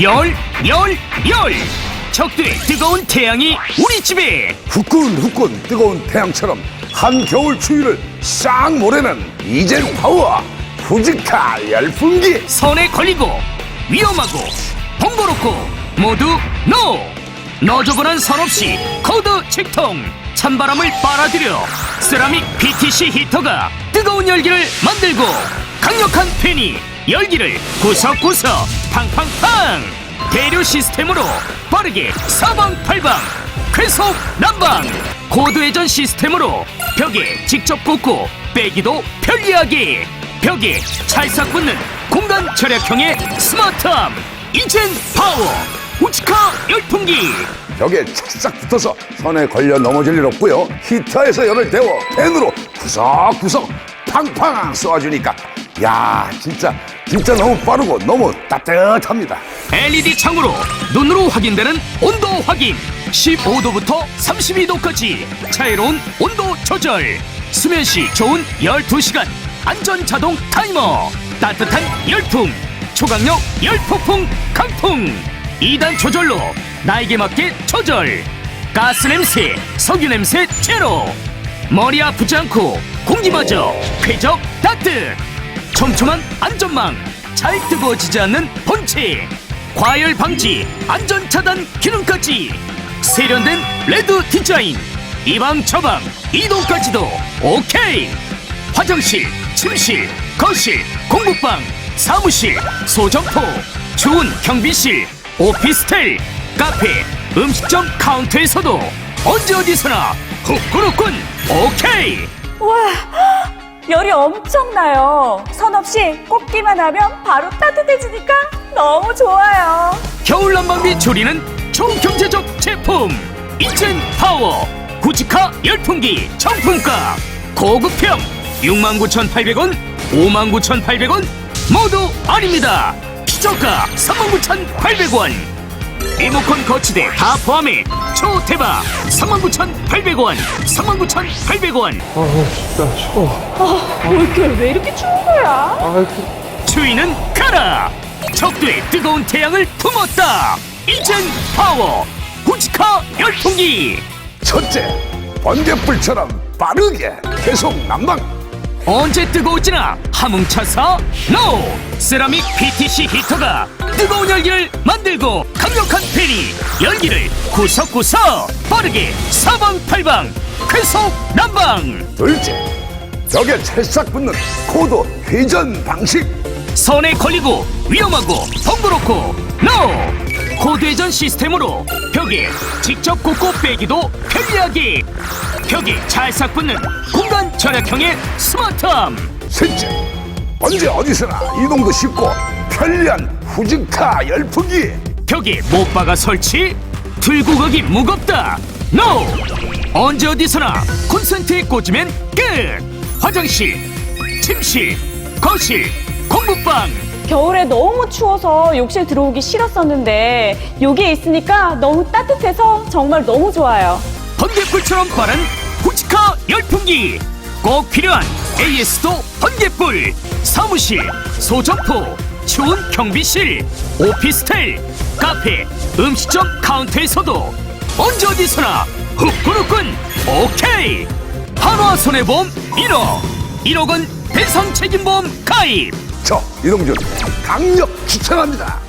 열, 열, 열! 적들의 뜨거운 태양이 우리 집에! 후끈후끈 뜨거운 태양처럼 한겨울 추위를 싹 몰아내는 이젠 파워 후지카 열풍기 손에 걸리고 위험하고 번거롭고 모두 NO! 너저분한 선 없이 코드 책통 찬바람을 빨아들여 세라믹 BTC 히터가 뜨거운 열기를 만들고 강력한 팬이 열기를 구석구석 팡팡팡! 대류 시스템으로 빠르게 사방팔방! 쾌속 난방! 고도 회전 시스템으로 벽에 직접 꽂고 빼기도 편리하게! 벽에 찰싹 붙는 공간 절약형의 스마트함! 이젠 파워! 우치카 열풍기! 벽에 착싹 붙어서 선에 걸려 넘어질 일 없고요. 히터에서 열을 데워 팬으로 구석구석 팡팡 쏘아주니까. 야 진짜 진짜 너무 빠르고 너무 따뜻합니다. LED 창으로 눈으로 확인되는 온도 확인. 15도부터 32도까지 자유로운 온도 조절. 수면시 좋은 12시간 안전 자동 타이머. 따뜻한 열풍 초강력 열폭풍 강풍. 2단 조절로 나에게 맞게 조절. 가스 냄새 석유 냄새 제로. 머리 아프지 않고 공기마저 쾌적 따뜻 촘촘한 안전망 잘 뜨거워지지 않는 본체 과열 방지 안전 차단 기능까지 세련된 레드 디자인 이방 저방 이동까지도 오케이. 화장실 침실 거실 공부방 사무실 소정포 좋은 경비실 오피스텔 카페 음식점 카운터에서도 언제 어디서나 후끈후끈 오케이. 와, 열이 엄청나요. 선 없이 꽂기만 하면 바로 따뜻해지니까 너무 좋아요. 겨울 난방비 줄이는 초경제적 제품 이젠 파워 구치카 열풍기 정품가 고급형 69,800원 59,800원 모두 아닙니다 기저가 39,800원 리모컨 거치대 다 포함해 초대박. 39,800원. 39,800원. 올겨울 왜 이렇게 추운 거야? 추위는 가라. 적들의 뜨거운 태양을 품었다. 이젠 파워 구치카 열풍기 첫째 번개불처럼 빠르게 계속 난방 언제 뜨거울지나 함흥차사 NO! 세라믹 PTC 히터가 뜨거운 열기를 만들고 강력한 팬이 열기를 구석구석 빠르게 사방팔방 쾌속 난방 둘째 벽에 찰싹 붙는 코드 회전 방식 선에 걸리고 위험하고 번거롭고 NO! 코드 회전 시스템으로 벽에 직접 꽂고 빼기도 편리하게 벽에 찰싹 붙는 공간 절약형의 스마트함. 셋째 언제 어디서나 이동도 쉽고 편리한 후지카 열풍기. 벽에 못 박아 설치 들고 가기 무겁다. NO! 언제 어디서나 콘센트에 꽂으면 끝! 화장실 침실 거실 공부방. 겨울에 너무 추워서 욕실 들어오기 싫었었는데 여기에 있으니까 너무 따뜻해서 정말 너무 좋아요. 번개불처럼 빠른 후치카 열풍기 꼭 필요한 AS도 번개불 사무실 소점포 추운 경비실 오피스텔 카페 음식점 카운터에서도 언제 어디서나 후끈후끈 오케이. 한화 손해보험 1억 1억은 배상 책임보험 가입. 저 이동준 강력 추천합니다